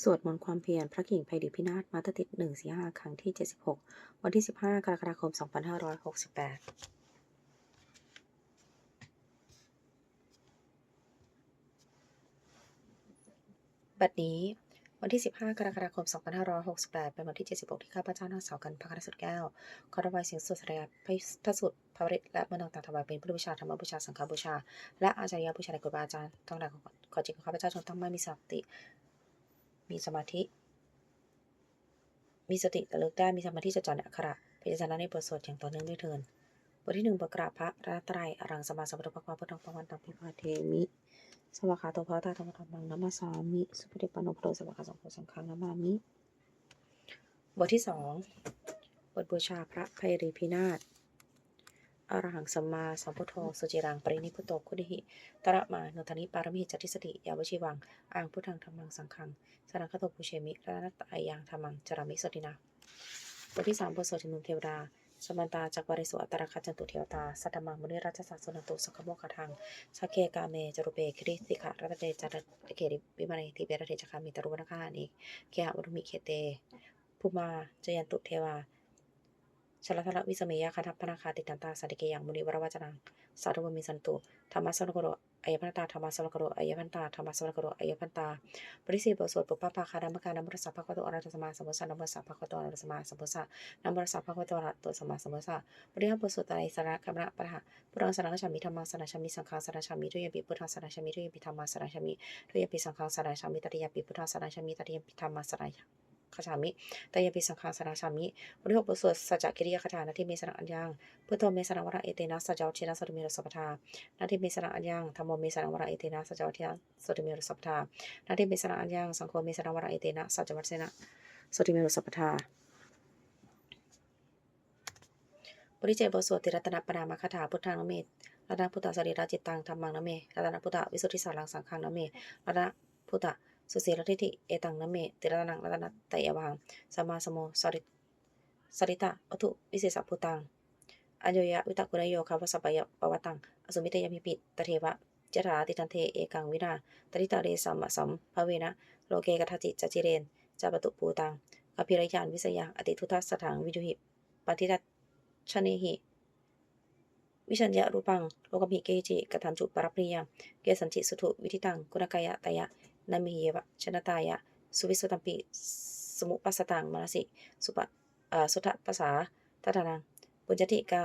สวดมนต์ความเพียรพระกิ่งไพดิพินาศมาตติด145ครั้งที่76วันที่15กรกฎาคม2568บัดนี้วันที่ 15 กรกฎาคม 2568 เป็นวันที่ 76 ที่ข้าพเจ้านางสาวกันพระคณสุดแก้ว ขอถวายเสียงสวดแสดงพระสุดพระฤทธิ์และมนต์ต่างถวายเป็นพุทธบูชาธรรมบูชา สังฆบูชา และอาจารยบูชาในครูบาอาจารย์ทั้งหลายขอขอจิตของข้าพเจ้าจงตั้งมั่นมีสติ มีสมาธิ มีสติระลึกได้มีสมาธิจดจ่อในอักขระพิจารณาในบทสวดอย่างต่อเนื่องด้วยเทินบทที่หนึ่งบทกราบพระรัตนตรัยอรังสมาสัมพุทธภควาพุทธังปวันตังพิพาเทมิสวากขาโตพระตาธรรมธรรมังนัมมาสามิ สุปฏิปันโนพระโตสวากขาสังโฆสังฆังนัมมามิบทที่สองบทบูชาพระไพรีพินาศ อรหังสัมมาสัมพุทโธสุจิรังปรินิพุตโตคุดิหิตระมานุทนิปารมิจัตติสติยาวชิวังอ่างพุทธังธรรมังสังฆังสรังคโตปุเชมิระนัตตอายังธรรมังจารามิสตินาบทที่สามบทสวดถึงมุมเทวดาสมันตาจากวริสุอัตตรคัจันตุเทวตาสัตตมังมุนิราชสัสนตุสังคโมคทังสักเคกาเมจรุเปคริสิกะรัตเตจัตเกริวิมานิทิเบรเทจคามิตรุวนาคานิเคหะวุมิเคเตภูมาจยันตุเทวา ชลทละวิสเมยคาทัพพนาคาติตันตาสันติเกยังมุนิวรวัจนังสาธุวมิสันตุธรรมะสวรกโรอายพันตาธรรมะสวรกโรอายพันตาธรรมะสวรกโรอายพันตาปริสีบทสวดปุปปะปาคาดัมการนัมรสัพพะคโตอรัตสมาสมุสานัมรสัพพะคโตอรัตสมาสมุสานัมรสัพพะคโตอรัตสมาสมุสาปริหบทสวดไตรสระกัมระปะหะพุทธังสรคชามิธรรมังสารชามิสังฆังสารชามิทุยปิพุทธังสารชามิทุยปิธรรมังสารชามิทุยปิสังฆังสารชามิตติยปิพุทธังสารชามิตติยปิธรรมังสา รขชามิตยปิสังฆาสนาชามิวันที่หกบทสวดสัจจกิริยาคาถานาทีเมสนังอัญญังพุทโธเมสนังวระเอเตนะสัจจวัชนะสตุเมรสัพพทานาทีเมสนังอัญญังธรรมโมเมสนังวระเอเตนะสัจจวัชนะสตุเมรสัพพทานาทีเมสนังอัญญังสังโฆเมสนังวระเอเตนะสัจจวัชนะสตุเมรสัพพทาบริเจบทสวดติรัตนปนามคาถาพุทธังนเมตรัตนพุทธสรีระจิตตังธรรมังนเมรัตนพุทธวิสุทธิสารังสังฆังนเมรัตนพุทธ สุสีรทิติเอตังนเมติระนังรัตนตยวังสมาสโมสริสริตะวัตุวิเศษพุตังอโยยะวิตากุณโยคาวสัปยปวัตังอสุมิเตยมิปิตเทวะเจราติทันเทเอกังวินาตริตาเรสัมมะสัมภเวนะโลเกกทจิจจิเรนจาปตุปูตังอภิรยานวิสยังอติทุทัสสถังวิจุหิปฏิทัชเนหิวิชัญญารูปังโลกมิเกจิกตันจุปรปริยงเกสันจิสุทุวิธิตังกุณกายะตยะ นามิเยวะชนะตายะ สุวิสุตัมปิ สมุปัสตังมนสิ สุปะสุทธภาษาทัตนัง ปุญจติกา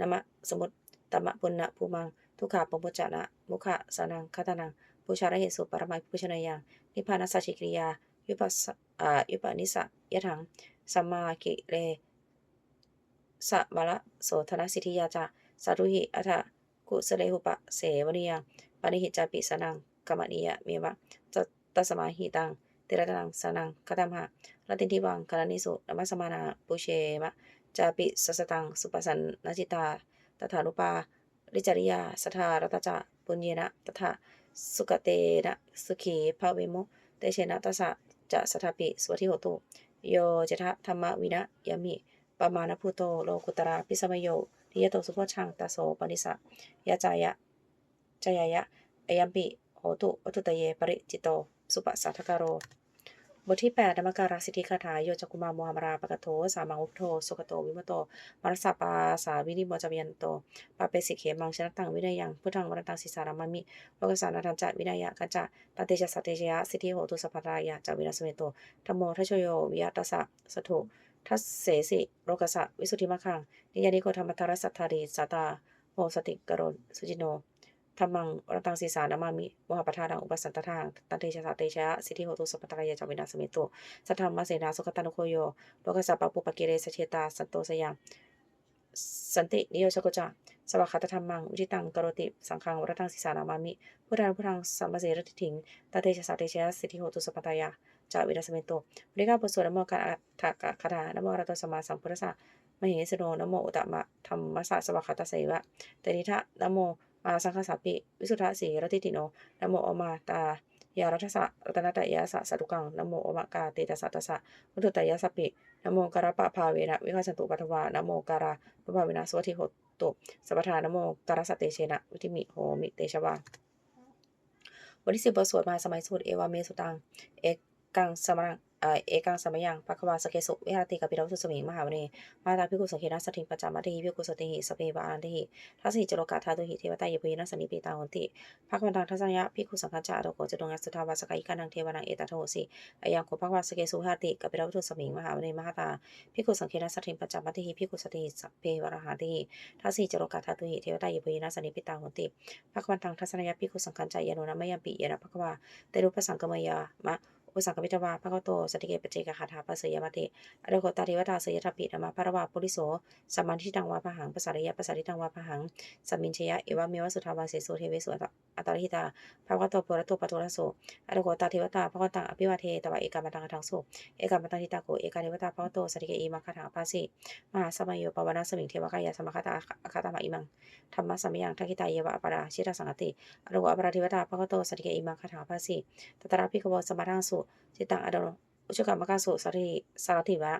นามะสมุตตมะปุณณภูมัง ทุกขาปมุจจานะ มุขะสานังคาตานังปูชาระเหตุสุปรมัยปุชนยัง นิพพานัสสิกริยา ยุปัสยุปนิสะยะถัง สัมมากิเรสะมะละโสธนสิทธิยาจาสารุหิอัฏกุสเลหุปะเสวนิยังปนิหิจาปิสนังกรรมนิยะเมวะ ตัสมาหิตังเตระตังสนังคตัมหะละตินทิวังกาลนิสุนมัสมานาปุเชมะจาปิสัสตัง สุปสันนจิตาตถานุปาริจริยาสทารัตจะปุญเยนะตถาสุกเตนะสุขีภาเวมุเตเชนะตัสสะจะสถาปิสวัติโหตุโยจทะธรรมวินะยามิปมาณพุโตโลกุตราพิสมโยนิยโตสุโพชังตาโสปนิสะยะจายะจายะอยัมปิโหตุวัตุตเยปริจิตโต สุปสัทธกโร บทที่8นมการสิทธิคาถาโยจักุมาโมหมราปะกโท สามังอุปโทสุกโต วิมโตมารสาปาสาวินิโมจายันโตปาเปสิเขมังชนะตังวินัยยังพุทธังวรตังสิสารามามิโลกสานาทันจัวินัยกัจจะปเตชะสัตเตชยะสิทธิโหตุสัพพรายะจาวินาสเมโตธรรมโมทัชโยวิยตัสสะสถุทัสเสสิโรกสะวิสุทธิมะขังนิยานิโกธรรมทารสัทธาริสัตตาโหสติกรณสุจิโน ธรรมังวรตังสีสานามามิวหปทานังอุปสันตทางตันเตชะสาเตชะสิทธิโหตุสัพพตายจาวินาสเมโตสัทธรรมเสนาสุขตานุโคโยโลกสัพปปุปกิเรสเชตาสันโตสยังสันตินิโยชกุจาสวัคคตธรรมังวิจิตังกโรติสังฆังวรตังสีสานามามิพุทธังพุทธังสัมมาเสรติถิงตันเตชะสาเตชะสิทธิโหตุสัพพตายะจาวินาสเมโตบริกาบทสวดนโมการอัตถกคาถานโมรัตสมาสัมพุทธะมเหสโนนโมอุตตมะธรรมสสะสวัคคตเสวะเตนิทะนโม มาสังฆสัพพิวิสุทธะสีรติติโนนโมอมาตายารัตสะรัตนตยาสะสัตุกังนโมอมะกาเตตสัตสะมุตุตยาสัพพินโมการะปะภาเวนะวิฆาสันตุปัทวานโมการะปะภาเวนะสวัติหตุสัพพทานโมการะสตเตเชนะวิธิมิโหมิเตชวาวันที่สิบบทสวดมาสมัยสวดเอวาเมสุตังเอกกังสมรัง เอกังสมยังภควาสเกสุวิหารติกับปิรวุสมิงมหาวเนมาตาภิกุสเคนะสถิงปัจจามัติหิภิกุสติหิสเปบาอันติหิทัสสิจโลกาธาตุหิเทวตาเยปุยนะสนิปิตาหนติภควันตังทัสสยะภิกุสังฆจาอโรโกจตุงัสสุทาวาสกายิกานังเทวานังเอตโทสิอายังโคภควาสเกสุวิหารติกับปิรวุสมิงมหาวเนมาตาภิกุสังเคนะสถิงปัจจามัติหิภิกุสติหิสเปวะระหะติหิทัสสิจโลกาธาตุหิเทวตาเยปุยนะสนิปิตาหนติภควันตังทัสสยะภิกุสังฆจายโนนะมยัมปิเยนะภควาเตรุปสังกมยามะ อุสังกวิทวาพระกโตสติเกปเจกคาถาปัสยามติอรโกตาเทวตาสยทัพปิธรรมภรวาปุริโสสัมมันทิตังวาพหังภาษาริยะภาษาริตังวาพหังสัมมินชยะเอวะเมวสุทาวาเสสุเทเวสุอัตตาริตาภะคะโตปุระโตปะโตรโสอรโกตาเทวตาภะคะตังอภิวาเทตวะเอกามตังทังโสเอกามตังทิตาโกเอกาเทวตาภะคะโตสติเกอีมังคาถาปาสิมหาสมัยโยปวนาสมิงเทวกายะสมคตาคาตามะอิมังธรรมสัมยังทักขิตาเยวะอปราชิตาสังกติอรโกอปราเทวตาภะคะโตสติเกอีมังคาถาปาสิตตระภิกขวสมาทังสุจิตังอดโนอุชกรรมกาสุสริสารติวะ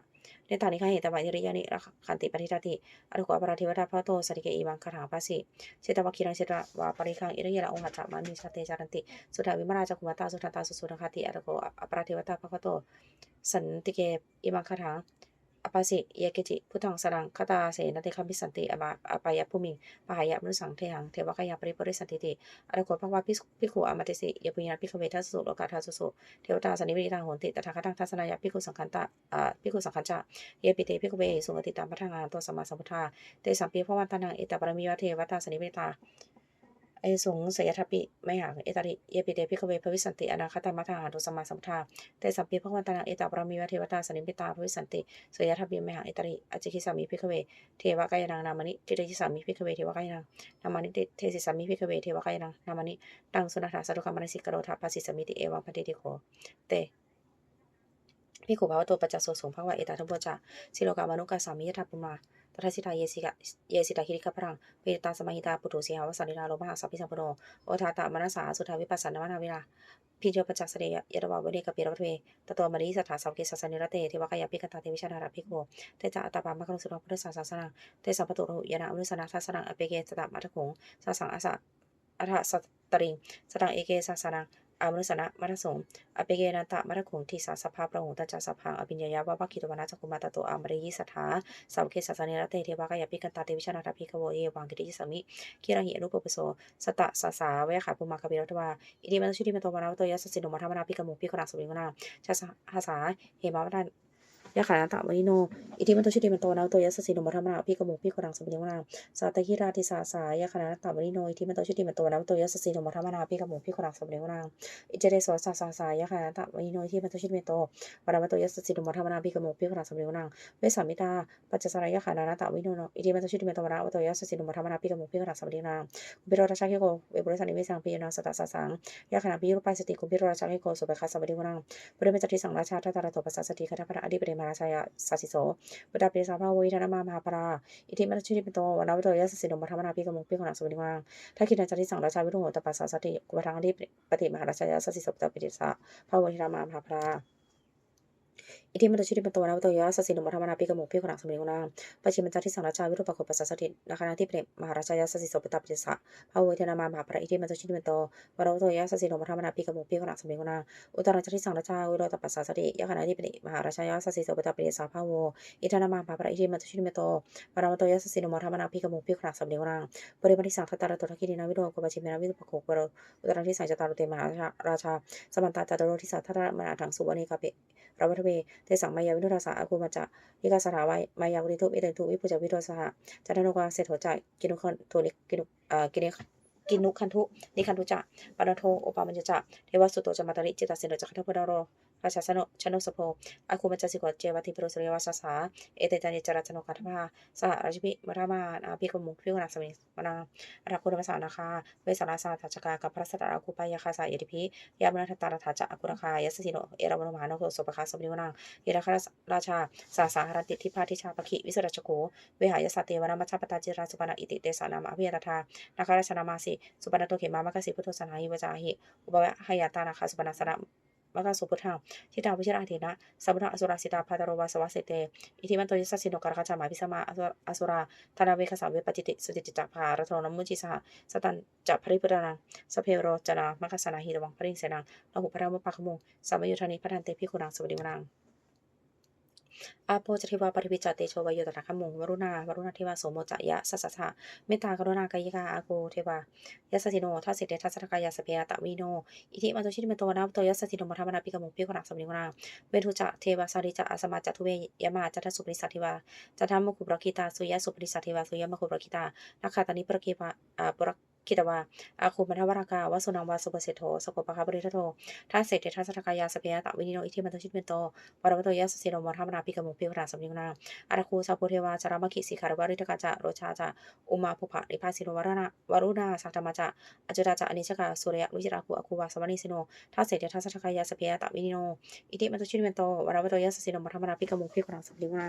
เนตานิฆาเหตวะนิริยานิรักขันติปฏิทาติอรุโกอปราธิวตาพระโตสริเกอีมังคาถาภาสสิเชตวะคิรังเชตวะปริคังอิริยะองหัจามานิชาเตจารันติ สุทาวิมาราจกุมาตาสุทันตาสุสุนคติอรุโกอปราธิวตาพระโตสันติเกอีมังคาถา อปัสสิเยกิจิพุทธังสรังคตาเสนติคัมพิสันติอมาอปายะภูมิปหายะมนุสังเทหังเทวกายะปริปุริสันติติอรุโกภควาภิขุอมติสิยปุญญาภิขเวทัสสุโลกาทัสสุเทวตาสันนิวิริตังโหนติตถาคตังทัศนายะภิขุสังคันตะอ่าภิขุสังคัญจะเยปิเตภิขเวสุงติตามพัฒนานตัวสมมาสัมพุทธาเตสัมปีพระวันตานังเอตปรมิวะเทวตาสันนิวิริตา ไอสงสยทัพปิไม่หาเอตาริเยปิเตภิกเวภวิสันติอนาคตมัทหาตัวสมาสัมทธาเตสัมปีพระวันตานังเอตาปรมิวเทวตาสันนิวิริตาภวิสันติสยทัพปิไม่หาเอตาริอจิกิสามิภิกเวเทวกายนังนามานิทิเตจิสามิภิกเวเทวกายนังนามานิเทสิสามิภิกเวเทวกายนังนามานิตังสุนัตถาสตุกรรมนิสิกโรธาปัสสิสมิติเอวังพันติติโกเตพิกขุภาวะโตปัจจโสสงภควะเอตาทุปจาสิโลกามนุกาสามิยทัพปุมา ตถาสิตาเยสิกะเยสิตาคิริกะพรังเปตาสมาหิตาปุถุสีหาวสันนิราโลมหาสัพพิสัมปโนโอทาตามนัสสาสุทาวิปัสสนามนาวิลาพิโยปัจจสเดยยะระวเวเนกะปิระเวตตัวมริสถาสัพเกสัสสนิรเตเทวกายาปิกตาเทวิชานาราภิกขุเตจาอัตาปามะกรุสุรพุทธศาสนาเตสัมปตุโรยานาอนุสนาทัสนังอเปเกสตมัทถคงสาสังอาสะอัฏฐสัตตริงสตังเอเกสาสนัง อามนุสนะมัทสงอเปเกนันตะมัทคงทิสาสภาประหงตจัสพังอภิญญาวะวะคิตวนาจักุมาตโตอามริยิสัทธาสาวเกสัสนีรเตเทวกายาปิกันตาเทวิชนาทพิกโวเอวังกิติสมิคิรังหิอนุปปโสสตะสาสาเวขาปุมากบิรตวาอิติมันชุติมันโตมานาวโตยัสสินุมาธรรมนาพิกมุพิกนาสุวิงนาชาสหาสาเฮมาวดาน ยะขานตะมริโน อิทิมันโตชุติมันโตนาวโตยัสสิโนมัทมนาพิกมุพิกนังสมิงนาสาตคิราติสาสายะขานตะมริโน อิทิมันโตชุติมันโตนาวโตยัสสิโนมัทมนาพิกมุพิกนังสมิงนาอิเจเรสวสาสาสายะค่ะตะวิโน อิที่มันโตชิตเมโตวรามโตยัสสิดุมัทมนาภิกโมภิกขณะสมเร็วนางเวสามิตาปัจจสารยะค่ะนาตะวิโนโน อิทิมันโตชิตเมโตวรามโตยัสสิดุมัทมนาภิกโมภิกขณะสมเร็วนางบิโรราชาเคโกเวบุริสันนิเวสังปิยนาสตสาสังยะขณะปิยุปายสติกุบิโรราชาเคโกสุเปคัสสมเร็วนางบริเวณจัติสังราชาทัตตาระโตปัสสสติคณะพระอดีปเรมาาชายาสัสิโสบุตรเปสาภาวิธนามามหาปราอิทิมัตุชิริปโตวนาวิโตยสสิโนมัทมนาพิกโมภิกขณะสุนิวนางถ้าคิดในจที่สังราชาวิโรตปัสสสติกุปทังที่ปฏิมหาราชายาสัสิโสบุตรเปสาภาวหิรามามหาปรา อิทิมันตชิริมันตวนาวตยาสสินุมัทมนาปิกมุพิขนังสมิงนางปัจฉิมจัติสังราชาวิรุปโคปัสสสตินาคณาธิเปรมหาราชายาสสิโสปตาปิสะภาวเวทนามามหาพระอิทิมันตชิริมันตวราวตยาสสินุมัทมนาปิกมุพิขนังสมิงนางอุตรัจัติสังราชาวิโรตปัสสสติยาคณาธิเปรมหาราชายาสสิโสปตาปิสะภาวอิทานามามหาพระอิทิมันตชิริมันตวราวตยาสสินุมัทมนาปิกมุพิขนังสมิงนาปริมาณิสังทัตตาระตุทักิรินาวิโรกปัจฉิมนาวิรุปโคปโรอุตรัทิสังจตารุเตมหาราชาสมันตาจตโรทิสัทธารมนาถังสุวรรณีกาเปรวัตเวเตสังมายาวินุราสาอากุมาจะนิกาสถาวายมายาวิทุอิเตทุวิปุจวิโทสหจันทนุกาเศรษฐจกินุคันโทนิกินุอ่อกินกินุคันทุนิคันทุจะปานโทโอปามัญจะเทวสุโตจมาตริจิตาเสนจักทัพดารราชาสนุชนุสโพอาคุมัจสิกวเจวัติปรุสเรวาสสาเอเตจันิจราชนกัทภาสหราชพิมรามาอาภิกมุพิกนาสมิมนาอราคุรมสานาคาเวสาราสาทัจกากับพระสัตอาคุปายาคาสายเอติพิยามนาทตาราทัจอากุรคายสสิโนเอรามโนมานโคสปคาสมนิวนังเยราคาราชาสาสาหรันติทิพาทิชาปคิวิสราชโกเวหายสเตวนามัชปตาจิราสุปนาอิติเตสานามาอภิยตถานาคาราชนามาสิสุปนาโตเขมามะกสิพุทโธสนาหิวจาหิอุปวะหายตานาคาสุปนาสนะ มกสุพุทธังทิตาวิชราเถนะสัมพุทธอสุราสิตาพาตโรวาสวะเสเตอิทิมันโตยัสสสิโนการคจามาพิสมาอสุราธนาเวคสาเวปจิติสุจิติจักภารโทนมุจิสหสตันจัพริพุทนังสเพโรจนามัคสนาหิตวังพริงเสนังลหุพระมุปปะขมุงสามยุทธานิพันเตพิคุณังสวัสดิวนัง อาโปจทิวาปริวิจเตโชวายโยตนะขมุงวรุณาวรุณเทวาโสโมจยะสัสสะสะเมตตากรุณากายิกาอาโกเทวายัสสิโนทัสสิเตทัสสกายาสเปียตะวิโนอิทิมาตุชิตเมโตวนาโตยัสสิโนมัทมนาปิกมุงพิกุณักสมนิวนาเวทุจะเทวาสาริจะอาสมาจทุเวยมาจัตสุปริสัทธิวาจัตถมุคุปรคิตาสุยะสุปริสัทธิวาสุยะมคุปรคิตานาคาตานิปรคิปะอ่าปร คิตวาอาคูมัทวรากาวสุนังวาสุปเสโทสกุปะคาบริทโททัสเสเตทัสสะกายาสเปียตะวินิโนอิทิมาตุชิตเมโตวรวัตโตยัสสิโนมัทมนาปิกมุพิกุณักสมนิวนาอาราคูสาปุเทวาจารามคิสิคารวาริตกาจะโรชาจะอุมาภุภะนิพาสิโนวรณะวรุณาสัตตมาจะอจุราจะอนิชกาสุริยะลุจิราคูอคูวาสวานิสิโนทัสเสตทัสสะกายาสเปียตะวินิโนอิติมันตุชินเมนโตวราวโตยัสสิโนมัทมนาปิกมุพิกรังสัมลิวนา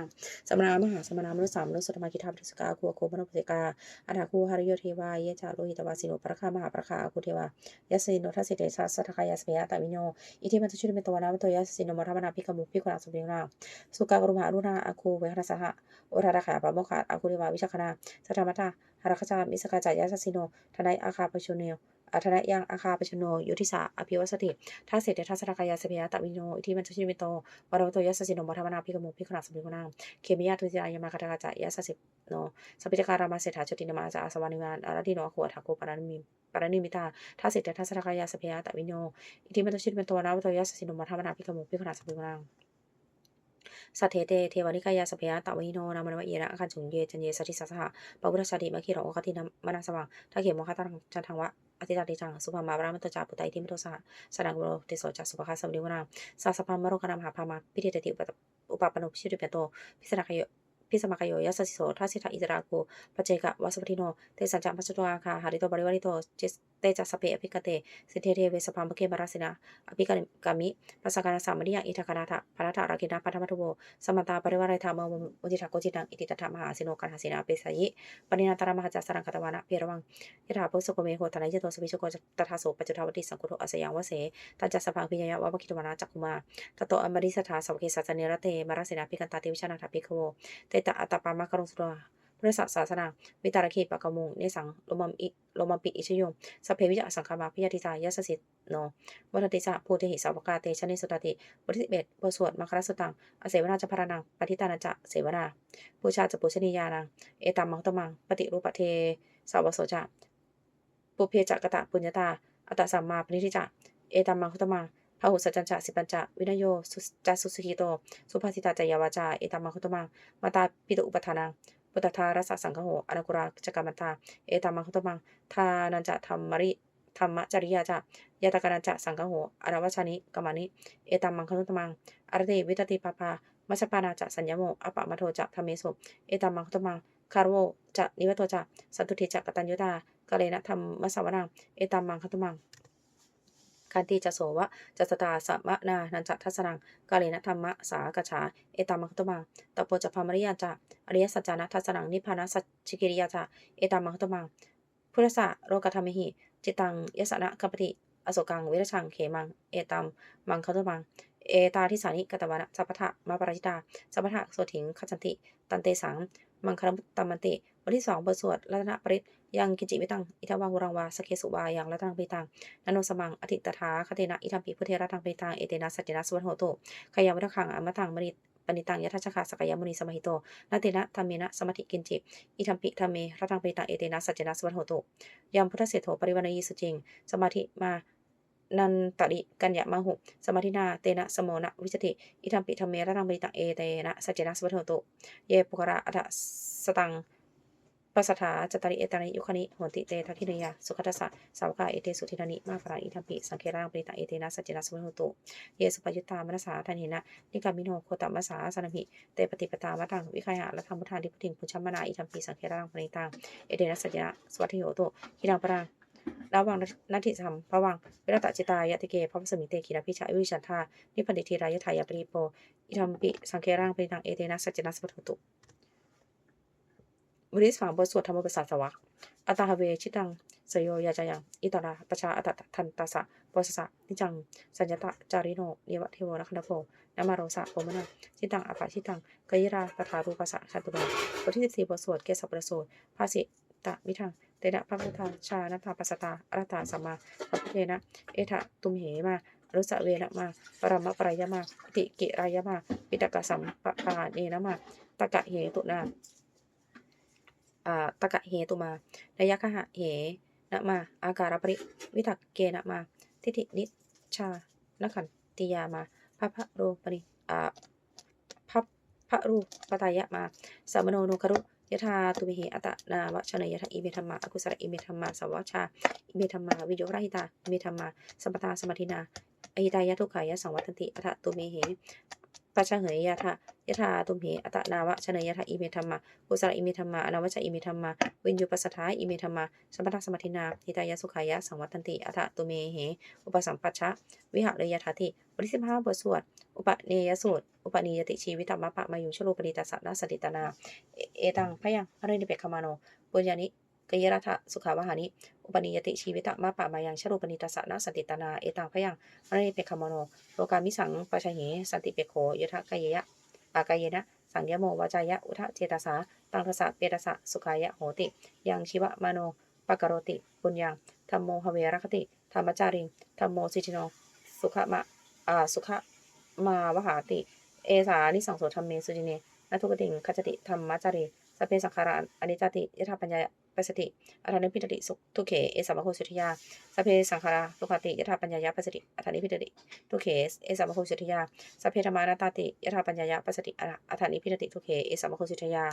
สมนามหาสมนามนุสามนุสตมกิทาปิสกาคูอคูมโนุปสิกาอาราคูหาริโยเทวาเยจาโลหิตวาสิโนปรคามหาปรคาอาคูเทวายัสสิโนทัสเตชัสสะกายาสเปียตาวิโนอิทิมันตุชินเมโตวราวโตยัสสิโนมรรมนาพิกมุพิกรังสัมลิวนาสุกากรุมาอรุณาอาคูเวหรสหะโอทาราขาปะโมคาอาคุเทวาวิชคณาสัทธรรมตาหารคชามิสกาจายาสสิโนทนายอาคาปชุเนว อัทนายยังอาคาปชโนยุทธิสาอภิวัสติทัสเสตทัสรกายาสเปียตวิโนอิทิมันชุชิมิโตวารวโตยัสสิโนมัทมนาพิกมุพิขณาสมิกนางเคมิยาทุติยายมาคาตากาจายาสสิโนสปิจการามาเสถาจตินมาจาอสวานิวานอาราดิโนอโคทาโกปารานิมิปารานิมิตาทัสเสตทัสรกายาสเปียตวิโนอิทิมันชุชิมิโตวารวโตยัสสิโนมัทมนาพิกมุพิขณาสมิกนางสัทเทเตเทวานิกายาสเพยาตะวิโนนามนวะเยระอาคันจุงเยจันเยสัทิสัสหะปะพุทธชาติมะคิโรโอคตินามนาสวังทาเขมโมคตังจันทังวะ 아디라리장 소바 마브라마토 자부 다이디 미로사 사랑으로 돼서 자 소바 가서 우리구나 사사파 마로가나 마파마 피리데디 오빠 빠노 피시르베도 피사라가요 ပြစ်စမကယောရဆစီဆိုထားစစ်ထားဣဇရာကိုပကြေကဝါစပတိနောတေဆန်ချမစတောအခါဟာရီတောဘရီဝရီတော ตราโกปัจเจกะวัสเตจัมปัจจุตวาคาหาริโตบริวาริโตเจเตจัสเปอภิกเตสิเทเทเวสพัมเกมราสินาอภิกามิปัสกานาสามนิยังอิทาคานาทะพาราทารากินาปัทมัทุโวสมันตาปริวารายธรรมมุจิตาโกจิตังอิติตถามหาสิโนกันหาสินาเปสายิปณินาตามหาจัสรังคตวานะเพียรวังยถาปุสโกเมโหทนายโตสวิชโกตถาโสปัจจุทาวติสังกุโตอสยังวเสตัจัสสพังพิญญาวะวคิตวานะจักคุมาตโตอมริสถาสวเกสัสเนรเตมารสินาภิกันตาติวิชานาถาภิกขโวเตตะอัตตปามะกรุงสุรา พุทธศาสนาวิตารคีปะกมุงเนสังโลมัมอิโลมัมปิอิชยงสัพเพวิจสังคามาพิยติสายสสิโนวัฏติสะภูเตหิสาวกาเตชนิสุตติบทที่สิบเอ็ดบทสวดมัคคารสุตังอเสวนาจพารานังปฏิตานันจะเสวนาปูชาจะปุชนียานังเอตัมมังตมังปฏิรูปเทสาวโสจะปุเพจักตะปุญญาตาอัตสัมมาปณิทิจะเอตัมมังคตมังพหุสัจจัญจะสิปัญจะวินโยสุจัสุสุขิโต สุภาสิตาจยาวาจา เอตัมมังตมังมาตาปิตุอุปทานัง พุทธทารัสสะสังฆโหอนุกุราจักรมันตา เอตัมังคุตมัง ทานันจะธรรมริธรรมจริยาจะยตกานันจะสังฆโหอรวัชานิกามานิ เอตัมังคุตมังอารติวิตติปปามัชปานาจะสัญญโมอปะมะโทจะธรรมเมสุเอตัมังคุตมังคารโวจะนิวัตโตจะสันตุเทจะกตัญญุตากาเลนะธรรมมสวนัง เอตัมมังคุตมัง คันติจะโสวะจัสตาสัมมนานันจะทัสนังกาเลนะธรรมะสากฉา เอตัมมังคุตมังตโปจะพามริยาจะอริยสัจจานะทัสนังนิพพานะสัจจิกิริยาจะเอตัมมังคุตมังพุทธะโลกธรรมิหิ จิตังยสนะกัปปติอโศกังเวรชังเขมัง เอตัมมังคุตมัง เอตาทิสานิกตวานะสัพพะมาปราจิตาสัพพะโสถิงขจันติ ตันเตสัง มังคารมุตตมันติ วันที่สองบทสวดรัตนปริตยังกินจิวิตัง อิทวาหุรังวา สเคสุวายังรัตนังปิตังนโนสมัง อธิตถาคเตนะ อิทัมปิพุทเทระทังเปตัง เอเตนะ สัจจนะสวัสโหโตขยาวัฏขังอมตังมณิปณิตังยัทชะคะสกยมุนีสมหิโตนาเตนะธรรมเมนะสมัติกินจิอิทัมปิธรรมเมระทังเปตังเอเตนะสัจจนะสวัสโหโตยามพุทธเสโถปริวานีสุจิง สมาธิมานันตริกัญญามาหุสมาธินาเตนะสมโมนะวิจติอิทัมปิธรรมเมระทังเปตังเอเตนะสัจจนะสวัสโหโตเยปุกระอัตสตัง ปัสสถาจตริเอตานิยุคณิโหนติเตทักขิเนยาสุขัสสะสาวกาเอเตสุทินานิมาปราอิทัมปิสังเครังปริตาเอเตนะสัจจนะสุวรรณตุเยสุปยุตตามนัสสาทันหินะนิกามิโนโคตมัสสาสนมิเตปฏิปตามัตังวิคายะละธรรมุทานิพุทิงพุชมนาอิทัมปิสังเครังปริตังเอเตนะสัจจนะสวัสดิโยตุหิรังปรังระวังนัตถิธรรมระวังเวรตจิตายะติเกพระสมิเตขีรพิชาวิชันธานิพันธิทีรายทายาปริโปอิทัมปิสังเครังปริตังเอเตนะสัจจนะสวัสดิตุ บริสฝังบทสวดธรรมประสาสวะอัตตาเวชิตังสยโยยาจายังอิตราปชาอัตตทันตาสะโปสสะนิจัง สัญญตะจาริโนเยวะเทวนะคันโพนามาโรสะโพมนะชิตังอปะชิตังกายราตถารูปัสสะชาตุโนบทที่14บสี่บทสวดเกสปรโสดภาสิตะวิทังเตนะพระพุทธาชานาตาปัสตาอรัตตาสัมมาสัพพุเทนะ เอทะตุมเหมารุสะเวนะมา ปรมะปรายมาติกิรายมา ปิตกะสัมปะปาเนนะมาตะกะเหตุนา ตะกะเหตุมาระยะกะหะเหนะมา อาการปริวิตักเกนะมา ทิฏฐินิชชานขันติยามาพระพะโรปริอ่าพระพระรูปตายะมาสัมมโนโนครุยะธาตุมิเหอัตตนาวชนยะทะอิเมธรรมะอกุศลอิเมธรรมะสวัชชาอิเมธรรมะวิโยราหิตาอิเมธรรมะสัมปตาสมาธินาอหิตายะทุกขายะสังวัตติอัตตุเมเห ปัจฉเหยยะทะยะธาตุมเหอัตนาวชเนยะทะอิเมธรรมะกุศลอิเมธรรมะอนาวชอิเมธรรมะวิญญูปัสสทาอิเมธรรมะสมปตาสมาธินาหิตายะสุขายะสังวัตันติอัตตุเมเหอุปสัมปัชชะวิหะเลยยะทัติบทที่สิบห้าบทสวดอุปเนยสูตรอุปนิยติชีวิตธรรมะปะมายุชโลปริตัสสะนาสติตนา เอตังพยังอรินิเปกขมาโนปุญญานิ กยรัฐสุขาวหานิ อุปนิยติชีวิตะมาปะมายังชโลปนิตสะนาสติตนา เอตังพยังอรินิเปกขมโน โลกามิสังปะชะเหสันติเปโคยทะกายยะปากายนะ สังยโมวาจายะ อุทะเจตสา ตังทสะเปตสะสุขายะโหติ ยังชีวะมโนปะกโรติ ปุญญังธรรมโมหเวรคติ ธรรมจาริงธรรมโมสิจิโน สุขมะอ่าสุขมาวหาติ เอสานิสังโสธรรมเมสุจิเนนัทุกติงขจติธรรมจารีสเพสังขาราอนิจจติยถาปัญญา ปัสสติอัฏฐานิพิตติสุทุเขเอสัมมโคสุทยาสเพสังขาราทุกขติยถาปัญญายะปัสสติอัฏฐานิพิตติทุเขเอสัมมโคสุทยาสเพธรรมานาตติยถาปัญญายะปัสสติอัฏฐานิพิตติทุเขเอสัมมโคสุทยา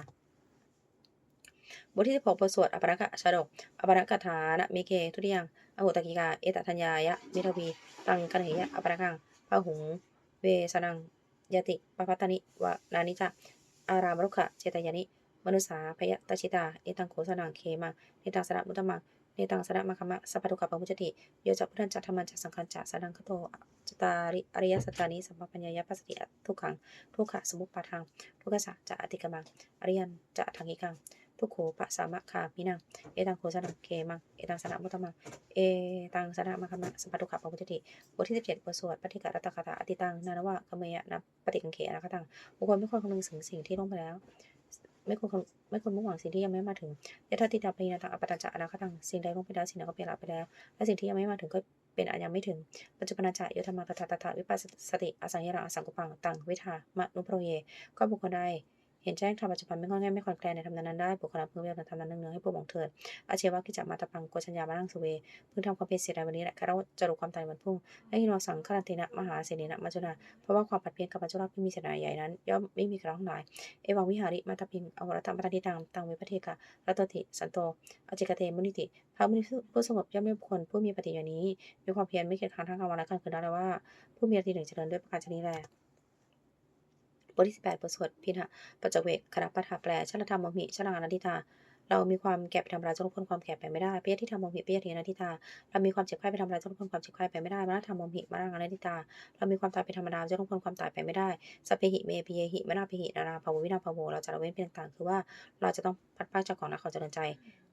บทที่16บทสวดอปรกชาดกอปรกถานะเมเกทุติยังอโหตกิกาเอตทัญญายะมิทวีตังกันเหยะอปรกังพหุงเวสนังยติปปัตตนิวนานิจาอารามรุขะเจตยานิ มนุสาพยตชิตา เอตังโขสนังเคมาเนตังสระมุตตมังเนตังสระมะคมะสัพพทุกขปมุจติโยจักพุทธันจักธรรมันจักสังคันจักสดังคโตจตาริอริยสัจจานิสัมปปัญญายปัสสติทุกขัง ทุกขะสมุปปาทัง ทุกขะจะอติกมัง อริยันจะทังกิกัง ทุกโขปะสามะคามินัง เอตังโขสนังเคมัง เอตังสระมุตตมัง เอตังสระมะคมะสัพพทุกขปมุจติบทที่17บเจ็ดบทสวดปฏิกะรัตตคาถาอติตังนานวะกเมยะนะปฏิกังเขนะคตังบุคคลไม่ควรคำนึงถึงสิ่งที่ล่วงไปแล้ว ไม่ควรไม่ควรมุ่งหวังสิ่งที่ยังไม่มาถึงยถาติตาปรินาตังอปตัญจะอนาคตังสิ่งใดล่วงไปแล้วสิ่งนั้นก็เปลี่ยนไปแล้ว และสิ่งที่ยังไม่มาถึงก็เป็นอันยังไม่ถึง ปัจจุบันจะโยธรรมาตถาตถาวิปัสสติอสังยราอสังกุปังตังวิทามนุโปรเย ก็บุคคลใด เห็นแจ้งธรรมปัจจุบันไม่งอแงไม่คลอนแคลนในธรรมนั้นได้บุคคลนั้นพึงเรียกธรรมนั้นเนืองให้ผู้มองเถิดอาเชวะกิจมาตะปังโกชัญญามานั่งสุเวพึงทำความเพียรเสียในวันนี้แหละเราจะรู้ความตายวันพุ่งและยินวสังฆรันตินะมหาเสนีนะมัจจุนาเพราะว่าความผัดเพี้ยนกับปัจจุบันที่มีเสนาใหญ่นั้น ย่อมไม่มีกระทั้งหลายเอวังวิหาริมาตพิงอวรตมปฏิตังตังเวปเทกะรัตติสันโตอจิกเตมุนิติพระมุนิผู้สงบย่อมไม่บุคคลผู้มีปฏิญาณนี้มีความเพียรไม่เกียจค้านทั้งกลางวันและกลางคืนได้เลยว่า ผู้มีปฏิหนึ่งเจริญด้วยประการชนิดแล บทที่ 18 บทสวดพิณะปัจจเวกคณะปัฏฐาแปลชลธรรมมหิชลานันทิตา เรามีความแก่ไปทำลายจนพ้นความแก่ไปไม่ได้เปียที่ทำมหิเปียทีนันทิตา เรามีความเจ็บไข้ไปทำลายจนพ้นความเจ็บไข้ไปไม่ได้มรณะธรรมมหิมรณะนันทิตา เรามีความตายเป็นธรรมดาจนพ้นความตายไปไม่ได้สเปหิเมปิเยหิมนาปิหินาราภาววินาภาวเราจะละเว้นเพียงต่างคือว่าเราจะต้องพัดพากจากของนักเขาเจริญใจ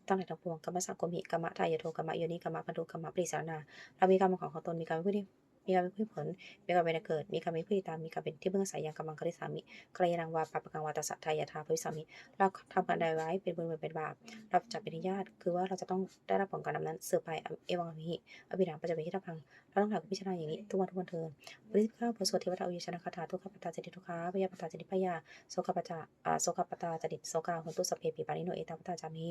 ตั้งแต่ทั้งปวงกรรมสังกมิกรรมะทายโทกรรมะโยนิกรรมะพันธุกรรมะปริสานาเรามีกรรมของของตนมีกรรมผู้ที่ มีการเป็นผู้ผล มีการเป็นเกิด มีการเป็นผู้ติดตาม มีการเป็นที่เบื้องสายยังกำลังคริสามิกรยานังวาปปะกังวาตสัทธายาธาภวิสามิ เราทำกันใดไว้เป็นบุญเป็นบาป เราจะเป็นญาติ คือว่าเราจะต้องได้รับผลกรรมนั้นสืบไป เอวังอภิอภิธรรมปัจจเวทิตพัง เราต้องหาพิจารณาอย่างนี้ทุกวันทุกวันเทินบริสุทธิ์ข้าวบทสวดเทวตาอุยชนะคาถาทุกขปตาจดิทุกขาพยาปตาจดิพยาโสกปตาอ่าโสกปตาจดิโสกาหุนตุสเพปิปานิโนเอตาปตาจามิ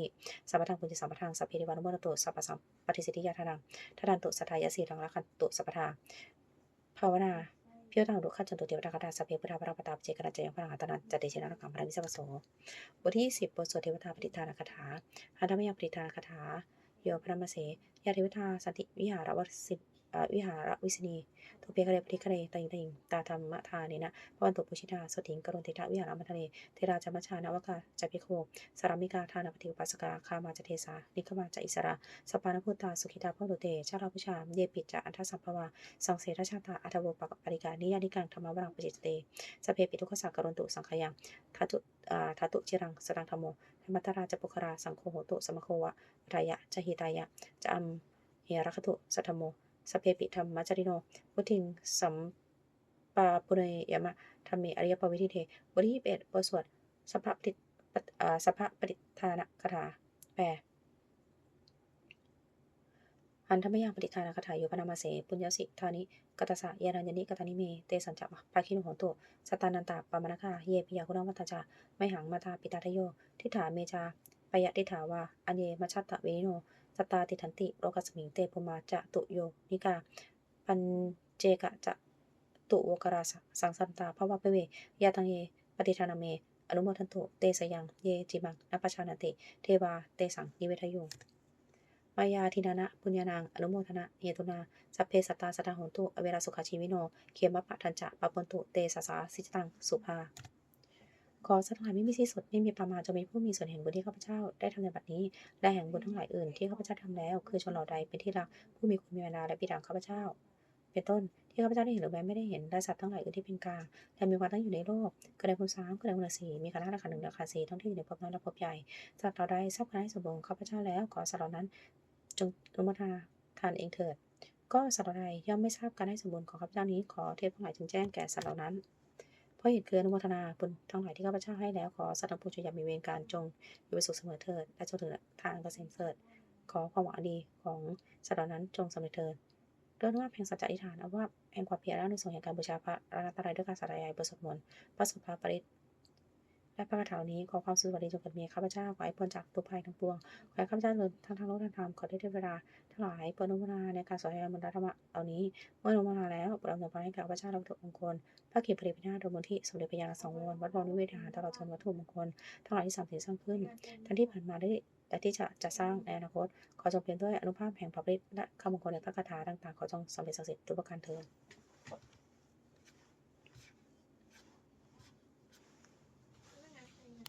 สัพพทังปุญจิสัมปทังสัพเพริวานุโมตุสัพพสัมปฏิสิทธิยาทานังทัดันตุสัทธายสีรังรักขันตุสัพพทาภาวนาเพียวตังดุขันจนตุเทวตากาตาสัพเพพุทธาพระปตาเจกนาเจยังพระหัตนันจัตติเชนะรังกังพระวิสัพโสบทที่สิบบทสวดเทวตาปฏิทานคาถาหันธรรมยาปฏิทานคาถาโยพระมเสยาเทวตาสันติวิหารวัสิ วิหารวิสนีทุเปกะเรปฏิกะเรตังตังตาธรรมทาเนนะพวันตุปุชิตาสติงกรุณเทตาวิหารมัทะเลเทราจามัชานวกาจัพิโคสารามิกาทานปฏิอุปัสกาคามาจเทสานิคมาจอิสระสปานพุตตาสุขิตาพ่อตุเตชาลาพุชามเยปิจจะอันทสัมภวาสังเสรชาตาอัตโวปปริกานิยานิกังธรรมวรังปจิตเตสเพปิทุกขสักรุณตุสังขยังทัตุทัตุจิรังสรังธรรมโมธรรมตราจปุคราสังโฆโหตุสมโควะทายะจหิตายะจอัมเฮรคตุสัทโม สพเพปิธรรมมัจจริโนพุทิงสัมปาปุเรยมะธรรมเมอริยปวิธิเทบทที่21บทสวดสัพพะปฏิปตอ่าสัพพะปฏิทานคาถาแปลอันธรรมยังปฏิทานคาถาโยพนามาเสปุญญสิทานิกัตสะเยรัญญนิกัตานิเม เตสัญจะภาคิโนโหตุสตานันตาปามนาคาเยปิยาคุณวัตจาไม่หังมาตาปิตาทโยทิฏฐาเมจาปยะทิฏฐาวาอันเยมชชัตตะเวนิโน สตาติทันติโลกัสมิงเตปุมาจะตุโยนิกา ปัญเจกะจะตุโวกราสังสันตาภวะเปเวยาตังเยปฏิทานาเม อนุโมทันตุเตสยัง เยจิมังนปชานาติ เทวาเตสังนิเวทโยมายาทินานะปุญญานางอนุโมทนาเยตุนาสัพเพสัตตาสตาหนตุอเวราสุขาชีวิโน เขมปะทันจะปะปนตุเตสสาสิจตังสุภา ขอสัตว์ทั้งหลายไม่มีที่สุดไม่มีประมาณจะมีผู้มีส่วนเห็นบุญที่ข้าพเจ้าได้ทำในบัดนี้ และแห่งบุญทั้งหลายอื่นที่ข้าพเจ้าทำแล้ว คือชนเหล่าใดเป็นที่รักผู้มีคุณมีเวลาและบิดาของข้าพเจ้า เป็นต้นที่ข้าพเจ้าได้เห็นหรือแม้ไม่ได้เห็นและสัตว์ทั้งหลายอื่นที่เป็นกลางและมีความตั้งอยู่ในโลกกระไดคุณสามกระไดคุณสี่มีคณะราคาหนึ่งราคาสี่ทั้งที่อยู่ในภพน้อยและภพใหญ่สัตว์เหล่าใดทราบคณะสมบูรณ์ข้าพเจ้าแล้วขอสัตว์เหล่านั้น จงอนุโมทนาทานเองเถิด ก็สัตว์เหล่าใดย่อมไม่ทราบการให้สมบูรณ์ของข้าพเจ้านี้ขอเทพทั้งหลายจึงแจ้งแก่สัตว์เหล่านั้น เพราะเหตุคืออนุโมทนาบุญทั้งหลายที่ข้าพเจ้าให้แล้วขอสัตว์ทั้งปวงจงอย่ามีเวรการจงอยู่เป็นสุขเสมอเถิดและจงถึงทางเกษมเสริฐขอความหวังดีของสัตว์เหล่านั้นจงสำเร็จเถิดด้วยองว่าพแห่งสัจจะอธิษฐานว่าแห่งความเพียรและในสงส์แห่งการบูชาพระรัตนตรัยด้วยการสาธยายบทสวดมนต์พระสุภาปริต และพระคาถานี้ขอความสุขสวัสดีจงเกิดมีข้าพเจ้าขอให้พ้นจากทุกภัยทั้งปวงขอให้ข้าพเจ้าเดินทางทางโลกทางธรรมขอได้ด้วยเวลาทั้งหลายเปิดนุโมนาในการสอนธรรมธรรมะเหล่านี้เมื่อนุโมนาแล้วปรดอำนวยพรให้ข้าพเจ้าและวัตถุมงคลพระเกียรติพระพระนาโดมที่สมเด็จพระยาสังวรวัดบวรนิเวศวิหารตลอดจนวัตถุมงคลทั้งหลายที่สามสิ่งสร้างขึ้นทั้งที่ผ่านมาได้และที่จะจะสร้างในอนาคตขอจงเป็นด้วยอนุภาพแห่งพระฤทธิ์และคำมงคลในพระคาถาต่างๆขอจงสำเร็จศักดิ์สิทธิ์ทุกประการเถิด